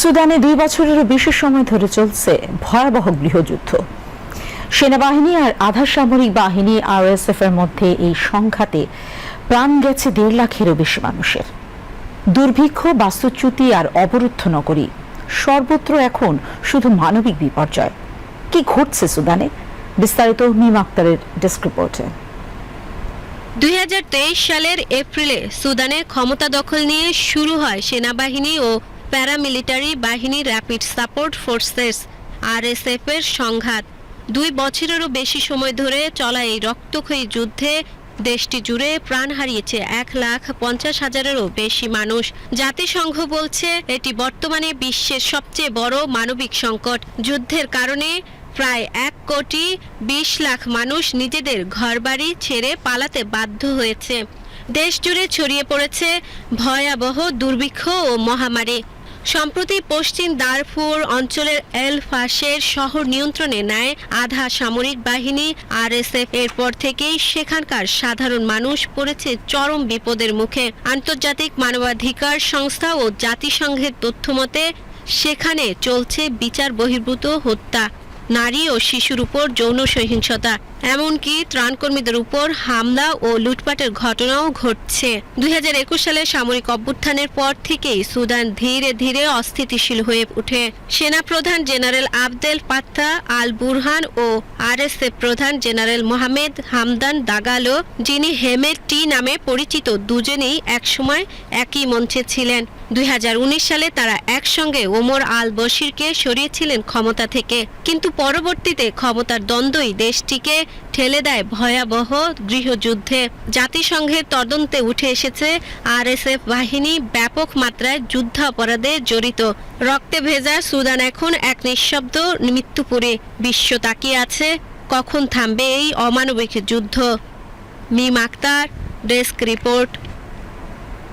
সুদানে দুই বছরেরও বেশি সময় ধরে চলছে ভয়াবহ গৃহযুদ্ধ। সেনাবাহিনী আর আধা সামরিক বাহিনী আরএসএফ এর মধ্যে এই সংঘাতে প্রাণ গেছে দেড় লাখেরও বেশি মানুষের। দুর্ভিক্ষ, বাস্তুচ্যুতি আর অবরুদ্ধ নগরী সর্বত্র এখন শুধু মানবিক বিপর্যয়। কি ঘটছে সুদানে? বিস্তারিত মিম আক্তারের ডেস্ক রিপোর্টে। দুই হাজার তেইশ সালের এপ্রিলে সুদানে ক্ষমতা দখল নিয়ে শুরু হয় সেনাবাহিনী ও প্যারামিলিটারি বাহিনী র্যাপিড সাপোর্ট ফোর্সেস আরএসএফ এর সংঘাত। দুই বছরেরও বেশি সময় ধরে চলা এই রক্তক্ষয়ী যুদ্ধে দেশটি জুড়ে প্রাণ হারিয়েছে এক লাখ পঞ্চাশ হাজারেরও বেশি মানুষ। জাতিসংঘ বলছে, এটি বর্তমানে বিশ্বের সবচেয়ে বড় মানবিক সংকট। যুদ্ধের কারণে প্রায় এক কোটি বিশ লাখ মানুষ নিজেদের ঘরবাড়ি ছেড়ে পালাতে বাধ্য হয়েছে। দেশ জুড়ে ছড়িয়ে পড়েছে ভয়াবহ দুর্ভিক্ষ ও মহামারী। সম্প্রতি পশ্চিম দারফুর অঞ্চলের এল ফাশের শহর নিয়ন্ত্রণে নেয় আধা সামরিক বাহিনী আরএসএফ। এরপর থেকেই সেখানকার সাধারণ মানুষ পড়েছে চরম বিপদের মুখে। আন্তর্জাতিক মানবাধিকার সংস্থা ও জাতিসংঘের তথ্যমতে, সেখানে চলছে বিচার বহির্ভূত হত্যা। নারী ও শিশুর উপর যৌন সহিংসতা, এমনকি ত্রাণকর্মীদের উপর হামলা ও লুটপাটের ঘটনাও ঘটছে। দুই হাজার একুশ সালে সামরিক অভ্যুত্থানের পর থেকেই সুদান ধীরে ধীরে অস্থিতিশীল হয়ে ওঠে। সেনাপ্রধান general Abdel Fattah, al Burhan ও আরএসএফ প্রধান জেনারেল মোহামেদ হামদান দাগালো, যিনি হেমের টি নামে পরিচিত, দুজনেই একসময় একই মঞ্চে ছিলেন। দুই হাজার উনিশ সালে তারা একসঙ্গে ওমর আল বশিরকে সরিয়েছিলেন ক্ষমতা থেকে। কিন্তু পরবর্তীতে ক্ষমতার দ্বন্দ্বই দেশটিকে ঠেলে দেয় ভয়াবহ গৃহযুদ্ধে। জাতিসংঘের তদন্তে উঠে এসেছে আরএসএফ বাহিনী ব্যাপক মাত্রায় যুদ্ধাপরাধে জড়িত। রক্তে ভেজা সুদান এখন এক নিঃশব্দ মৃত্যুপুরে। বিশ্ব তাকিয়ে আছে, কখন থামবে এই অমানবিক যুদ্ধ? Mim Akter, desk report.